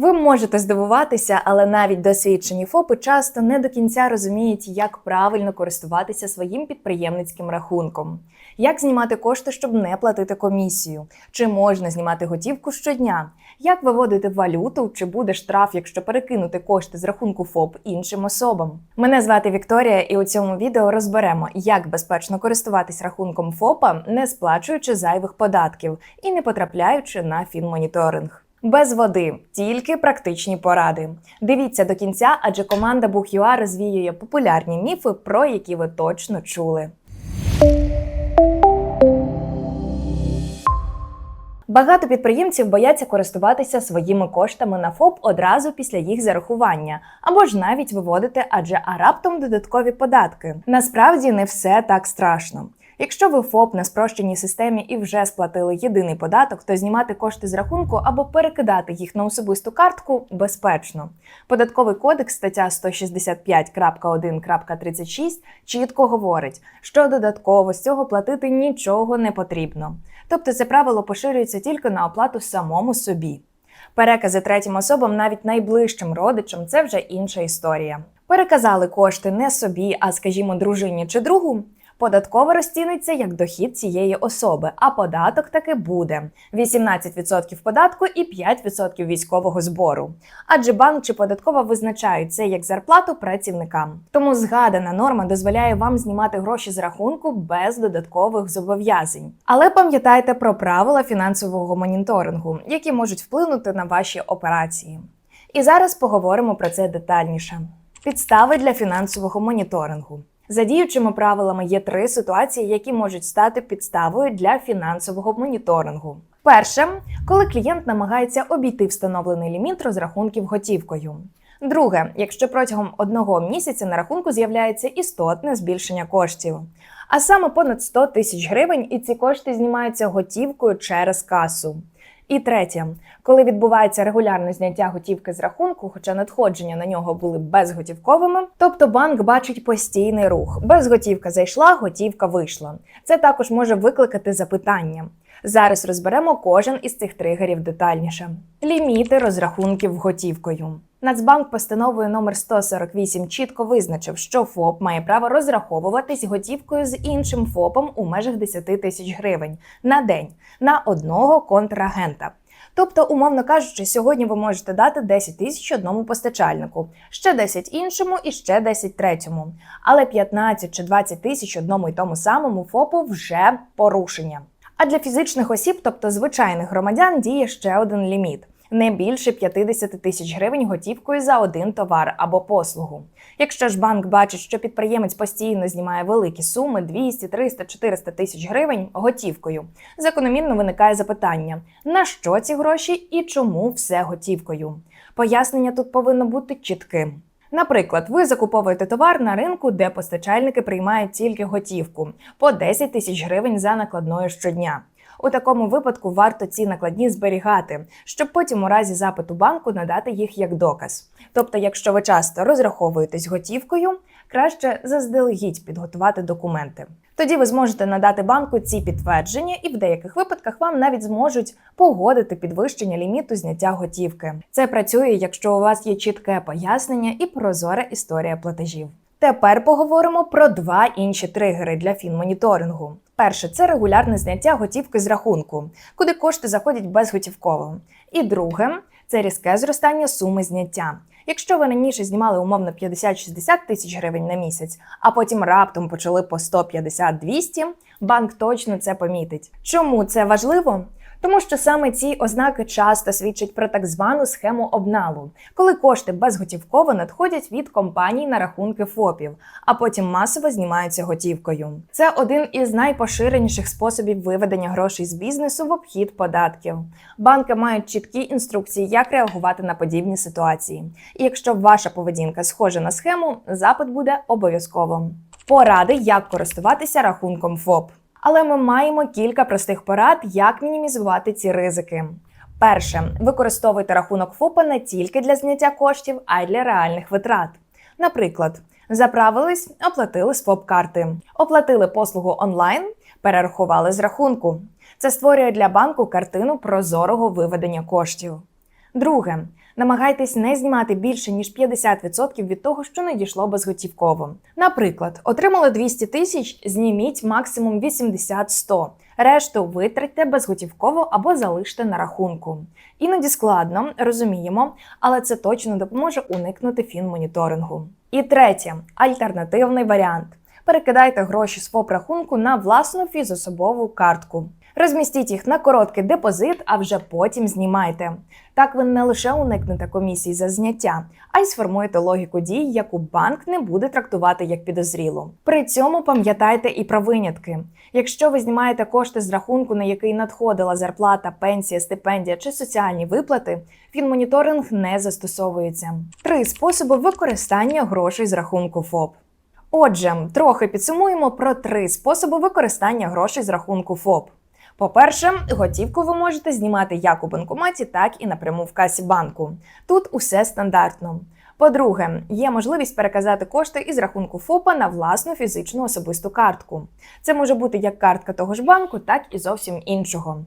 Ви можете здивуватися, але навіть досвідчені ФОПи часто не до кінця розуміють, як правильно користуватися своїм підприємницьким рахунком, як знімати кошти, щоб не платити комісію, чи можна знімати готівку щодня, як виводити валюту, чи буде штраф, якщо перекинути кошти з рахунку ФОП іншим особам. Мене звати Вікторія, і у цьому відео розберемо, як безпечно користуватись рахунком ФОПа, не сплачуючи зайвих податків і не потрапляючи на фінмоніторинг. Без води, тільки практичні поради. Дивіться до кінця, адже команда Бух.ua розвіює популярні міфи, про які ви точно чули. Багато підприємців бояться користуватися своїми коштами на ФОП одразу після їх зарахування, або ж навіть виводити, адже а раптом додаткові податки. Насправді не все так страшно. Якщо ви ФОП на спрощеній системі і вже сплатили єдиний податок, то знімати кошти з рахунку або перекидати їх на особисту картку безпечно. Податковий кодекс стаття 165.1.36 чітко говорить, що додатково з цього платити нічого не потрібно. Тобто це правило поширюється тільки на оплату самому собі. Перекази третім особам, навіть найближчим родичам, це вже інша історія. Переказали кошти не собі, а скажімо, дружині чи другу. Податково розціниться як дохід цієї особи, а податок таки буде: 18% податку і 5% військового збору. Адже банк чи податкова визначають це як зарплату працівникам. Тому згадана норма дозволяє вам знімати гроші з рахунку без додаткових зобов'язань. Але пам'ятайте про правила фінансового моніторингу, які можуть вплинути на ваші операції. І зараз поговоримо про це детальніше. Підстави для фінансового моніторингу. За діючими правилами є три ситуації, які можуть стати підставою для фінансового моніторингу. Перше, коли клієнт намагається обійти встановлений ліміт розрахунків готівкою. Друге, якщо протягом одного місяця на рахунку з'являється істотне збільшення коштів, а саме понад 100 тисяч гривень, і ці кошти знімаються готівкою через касу. І третє, коли відбувається регулярне зняття готівки з рахунку, хоча надходження на нього були безготівковими, тобто банк бачить постійний рух. Безготівка зайшла, готівка вийшла. Це також може викликати запитання. Зараз розберемо кожен із цих тригерів детальніше. Ліміти розрахунків готівкою. Нацбанк постановою номер 148 чітко визначив, що ФОП має право розраховуватись готівкою з іншим ФОПом у межах 10 тисяч гривень на день на одного контрагента. Тобто, умовно кажучи, сьогодні ви можете дати 10 тисяч одному постачальнику, ще 10 іншому і ще 10 третьому. Але 15 чи 20 тисяч одному й тому самому ФОПу вже порушення. А для фізичних осіб, тобто звичайних громадян, діє ще один ліміт. Не більше 50 тисяч гривень готівкою за один товар або послугу. Якщо ж банк бачить, що підприємець постійно знімає великі суми 200, 300, 400 тисяч гривень готівкою, закономірно виникає запитання: на що ці гроші і чому все готівкою? Пояснення тут повинно бути чітким. Наприклад, ви закуповуєте товар на ринку, де постачальники приймають тільки готівку по 10 тисяч гривень за накладною щодня. У такому випадку варто ці накладні зберігати, щоб потім у разі запиту банку надати їх як доказ. Тобто, якщо ви часто розраховуєтесь готівкою, краще заздалегідь підготувати документи. Тоді ви зможете надати банку ці підтвердження, і в деяких випадках вам навіть зможуть погодити підвищення ліміту зняття готівки. Це працює, якщо у вас є чітке пояснення і прозора історія платежів. Тепер поговоримо про два інші тригери для фінмоніторингу. Перше це регулярне зняття готівки з рахунку, куди кошти заходять безготівково. І друге це різке зростання суми зняття. Якщо ви раніше знімали умовно 50-60 тисяч гривень на місяць, а потім раптом почали по 150-200, банк точно це помітить. Чому це важливо? Тому що саме ці ознаки часто свідчать про так звану схему обналу, коли кошти безготівково надходять від компаній на рахунки ФОПів, а потім масово знімаються готівкою. Це один із найпоширеніших способів виведення грошей з бізнесу в обхід податків. Банки мають чіткі інструкції, як реагувати на подібні ситуації. І якщо ваша поведінка схожа на схему, запит буде обов'язково. Поради, як користуватися рахунком ФОП. Але ми маємо кілька простих порад, як мінімізувати ці ризики. Перше, використовуйте рахунок ФОПа не тільки для зняття коштів, а й для реальних витрат. Наприклад, заправились, оплатили з ФОП-карти, оплатили послугу онлайн, перерахували з рахунку. Це створює для банку картину прозорого виведення коштів. Друге, Намагайтесь не знімати більше ніж 50% від того, що надійшло безготівково. Наприклад, отримали 200 тисяч, зніміть максимум 80-100. Решту витратьте безготівково або залиште на рахунку. Іноді складно, розуміємо, але це точно допоможе уникнути фінмоніторингу. І третє альтернативний варіант. Перекидайте гроші з ФОП-рахунку на власну фізособову картку. Розмістіть їх на короткий депозит, а вже потім знімайте. Так ви не лише уникнете комісій за зняття, а й сформуєте логіку дій, яку банк не буде трактувати як підозрілу. При цьому пам'ятайте і про винятки. Якщо ви знімаєте кошти з рахунку, на який надходила зарплата, пенсія, стипендія чи соціальні виплати, фінмоніторинг не застосовується. Три способи використання грошей з рахунку ФОП. Отже, трохи підсумуємо про три способи використання грошей з рахунку ФОП. По-перше, готівку ви можете знімати як у банкоматі, так і напряму в касі банку. Тут усе стандартно. По-друге, є можливість переказати кошти із рахунку ФОПа на власну фізичну особисту картку. Це може бути як картка того ж банку, так і зовсім іншого.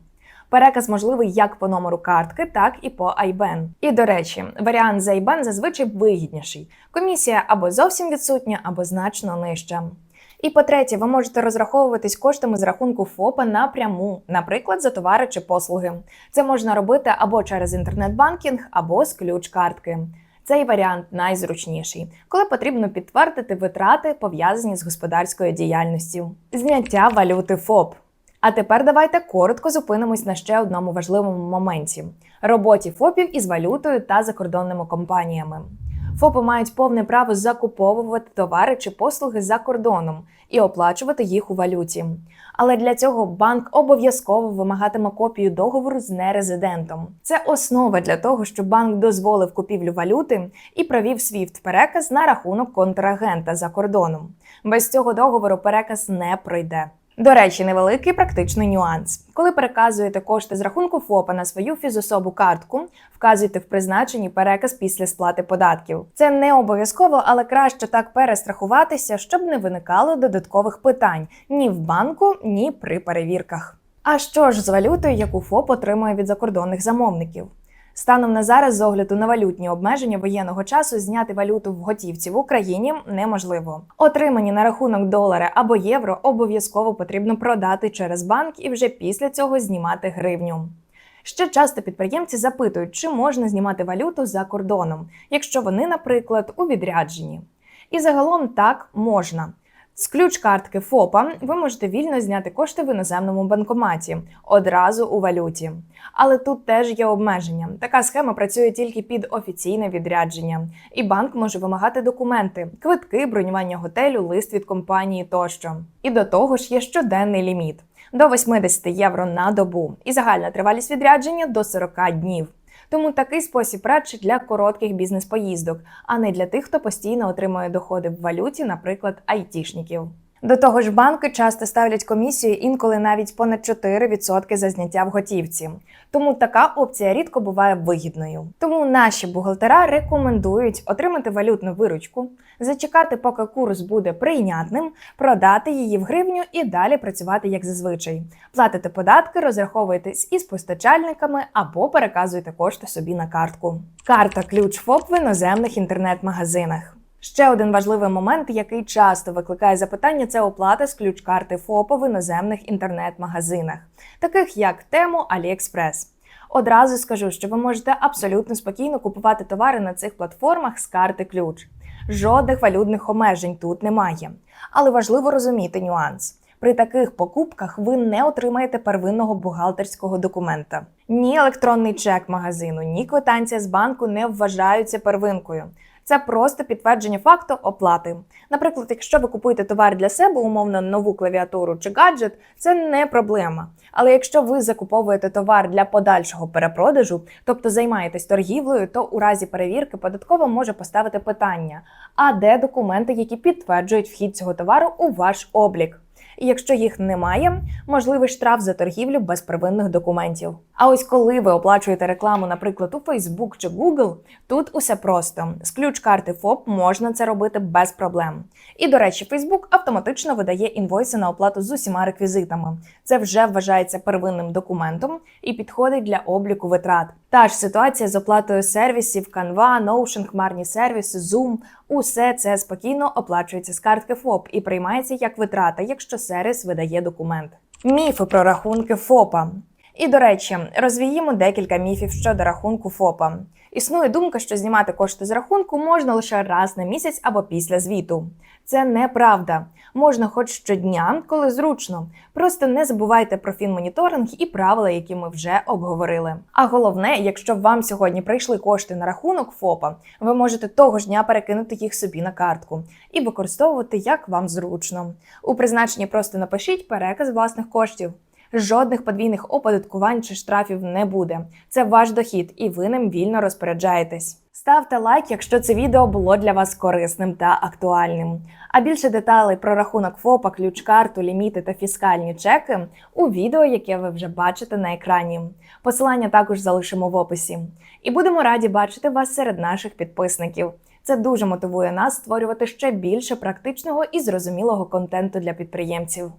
Переказ можливий як по номеру картки, так і по IBAN. І до речі, варіант з IBAN зазвичай вигідніший. Комісія або зовсім відсутня, або значно нижча. І по-третє, ви можете розраховуватись коштами з рахунку ФОПа напряму, наприклад, за товари чи послуги. Це можна робити або через інтернет-банкінг, або з ключ-картки. Цей варіант найзручніший, коли потрібно підтвердити витрати, пов'язані з господарською діяльністю. Зняття валюти ФОП. А тепер давайте коротко зупинимось на ще одному важливому моменті роботі ФОПів із валютою та закордонними компаніями. ФОПи мають повне право закуповувати товари чи послуги за кордоном і оплачувати їх у валюті. Але для цього банк обов'язково вимагатиме копію договору з нерезидентом. Це основа для того, щоб банк дозволив купівлю валюти і провів свіфт переказ на рахунок контрагента за кордоном. Без цього договору переказ не пройде. До речі, невеликий практичний нюанс. Коли переказуєте кошти з рахунку ФОПа на свою фізособу картку, вказуйте в призначенні переказ після сплати податків. Це не обов'язково, але краще так перестрахуватися, щоб не виникало додаткових питань ні в банку, ні при перевірках. А що ж з валютою, яку ФОП отримує від закордонних замовників? Станом на зараз, з огляду на валютні обмеження воєнного часу, зняти валюту в готівці в Україні неможливо. Отримані на рахунок долари або євро обов'язково потрібно продати через банк і вже після цього знімати гривню. Ще часто підприємці запитують, чи можна знімати валюту за кордоном, якщо вони, наприклад, у відрядженні. І загалом так можна. З ключ-картки ФОПа ви можете вільно зняти кошти в іноземному банкоматі одразу у валюті. Але тут теж є обмеження. Така схема працює тільки під офіційне відрядження, і банк може вимагати документи, квитки, бронювання готелю, лист від компанії тощо. І до того ж є щоденний ліміт до 80 євро на добу, і загальна тривалість відрядження до 40 днів. Тому такий спосіб радше для коротких бізнес-поїздок, а не для тих, хто постійно отримує доходи в валюті, наприклад, айтішників. До того ж, банки часто ставлять комісію інколи навіть понад 4% за зняття в готівці. Тому така опція рідко буває вигідною. Тому наші бухгалтера рекомендують отримати валютну виручку, зачекати, поки курс буде прийнятним, продати її в гривню і далі працювати як зазвичай. Платите податки, розраховуєтесь із постачальниками або переказуєте кошти собі на картку. Карта ключ ФОП в іноземних інтернет-магазинах. Ще один важливий момент, який часто викликає запитання, це оплата з ключ-карти ФОПа в іноземних інтернет-магазинах, таких як Temu, AliExpress. Одразу скажу, що ви можете абсолютно спокійно купувати товари на цих платформах з карти ключ. Жодних валютних обмежень тут немає. Але важливо розуміти нюанс. При таких покупках ви не отримаєте первинного бухгалтерського документа. Ні електронний чек магазину, ні квитанція з банку не вважаються первинкою. Це просто підтвердження факту оплати. Наприклад, якщо ви купуєте товар для себе, умовно нову клавіатуру чи гаджет, це не проблема. Але якщо ви закуповуєте товар для подальшого перепродажу, тобто займаєтесь торгівлею, то у разі перевірки податкова може поставити питання: а де документи, які підтверджують вхід цього товару у ваш облік? І якщо їх немає, можливий штраф за торгівлю без первинних документів. А ось коли ви оплачуєте рекламу, наприклад, у Facebook чи Google, тут усе просто з ключ-карти ФОП можна це робити без проблем. І до речі, Facebook автоматично видає інвойси на оплату з усіма реквізитами. Це вже вважається первинним документом і підходить для обліку витрат. Та ж ситуація з оплатою сервісів Canva, Notion, хмарні сервіси, Zoom. Усе це спокійно оплачується з картки ФОП і приймається як витрата, якщо сервіс видає документ. Міфи про рахунки ФОПа. І до речі, розвіємо декілька міфів щодо рахунку ФОПа. Існує думка, що знімати кошти з рахунку можна лише раз на місяць або після звіту. Це неправда. Можна хоч щодня, коли зручно. Просто не забувайте про фінмоніторинг і правила, які ми вже обговорили. А головне, якщо вам сьогодні прийшли кошти на рахунок ФОПа, ви можете того ж дня перекинути їх собі на картку і використовувати як вам зручно. У призначенні просто напишіть переказ власних коштів. Жодних подвійних оподаткувань чи штрафів не буде. Це ваш дохід, і ви ним вільно розпоряджаєтесь. Ставте лайк, якщо це відео було для вас корисним та актуальним. А більше деталей про рахунок ФОПа, ключ-карту, ліміти та фіскальні чеки у відео, яке ви вже бачите на екрані. Посилання також залишимо в описі. І будемо раді бачити вас серед наших підписників. Це дуже мотивує нас створювати ще більше практичного і зрозумілого контенту для підприємців.